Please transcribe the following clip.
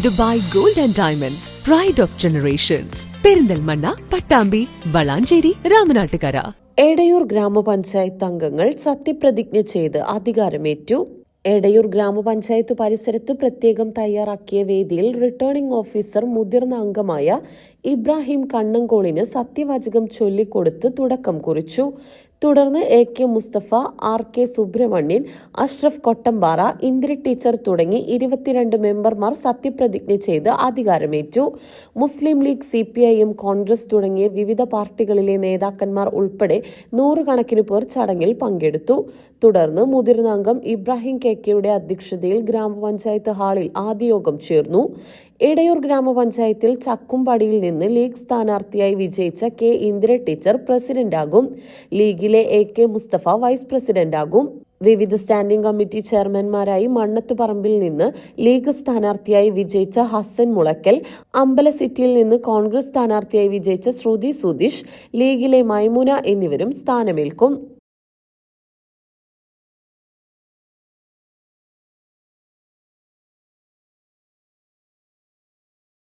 Dubai gold and diamonds pride of generations Perinthalmanna Pattambi Valanchery Ramanattukara. Edayur ഗ്രാമപഞ്ചായത്ത് അംഗങ്ങൾ സത്യപ്രതിജ്ഞ ചെയ്ത് അധികാരമേറ്റു. എടയൂർ ഗ്രാമപഞ്ചായത്ത് പരിസരത്ത് പ്രത്യേകം തയ്യാറാക്കിയ വേദിയിൽ റിട്ടേണിംഗ് ഓഫീസർ മുതിർന്ന അംഗമായ ഇബ്രാഹിം കണ്ണങ്കോളിന് സത്യവാചകം ചൊല്ലിക്കൊടുത്ത് തുടക്കം കുറിച്ചു. തുടർന്ന് A K Mustafa R K Subrahmanyan Ashraf Kottambara Indira teacher തുടങ്ങി ഇരുപത്തിരണ്ട് മെമ്പർമാർ സത്യപ്രതിജ്ഞ ചെയ്ത് അധികാരമേറ്റു. Muslim League C P I M Congress തുടങ്ങിയ വിവിധ പാർട്ടികളിലെ നേതാക്കന്മാർ ഉൾപ്പെടെ നൂറുകണക്കിന് പേർ ചടങ്ങിൽ പങ്കെടുത്തു. തുടർന്ന് മുതിർന്ന അംഗം ഇബ്രാഹിം കെ കെയുടെ അധ്യക്ഷതയിൽ ഗ്രാമപഞ്ചായത്ത് ഹാളിൽ ആദ്യ യോഗം ചേർന്നു. എടയൂർ ഗ്രാമപഞ്ചായത്തിൽ ചക്കുംപടിയിൽ നിന്ന് ലീഗ് സ്ഥാനാർത്ഥിയായി വിജയിച്ച കെ ഇന്ദിര ടീച്ചർ പ്രസിഡന്റാകും. ലീഗിലെ എ കെ മുസ്തഫ വൈസ് പ്രസിഡന്റാകും. വിവിധ സ്റ്റാൻഡിംഗ് കമ്മിറ്റി ചെയർമാൻമാരായി മണ്ണത്തുപറമ്പിൽ നിന്ന് ലീഗ് സ്ഥാനാർത്ഥിയായി വിജയിച്ച ഹസൻ മുളക്കൽ അമ്പല സിറ്റിയിൽ നിന്ന് കോൺഗ്രസ് സ്ഥാനാർത്ഥിയായി വിജയിച്ച ശ്രുതി സുധീഷ് ലീഗിലെ മൈമുന എന്നിവരും സ്ഥാനമേൽക്കും.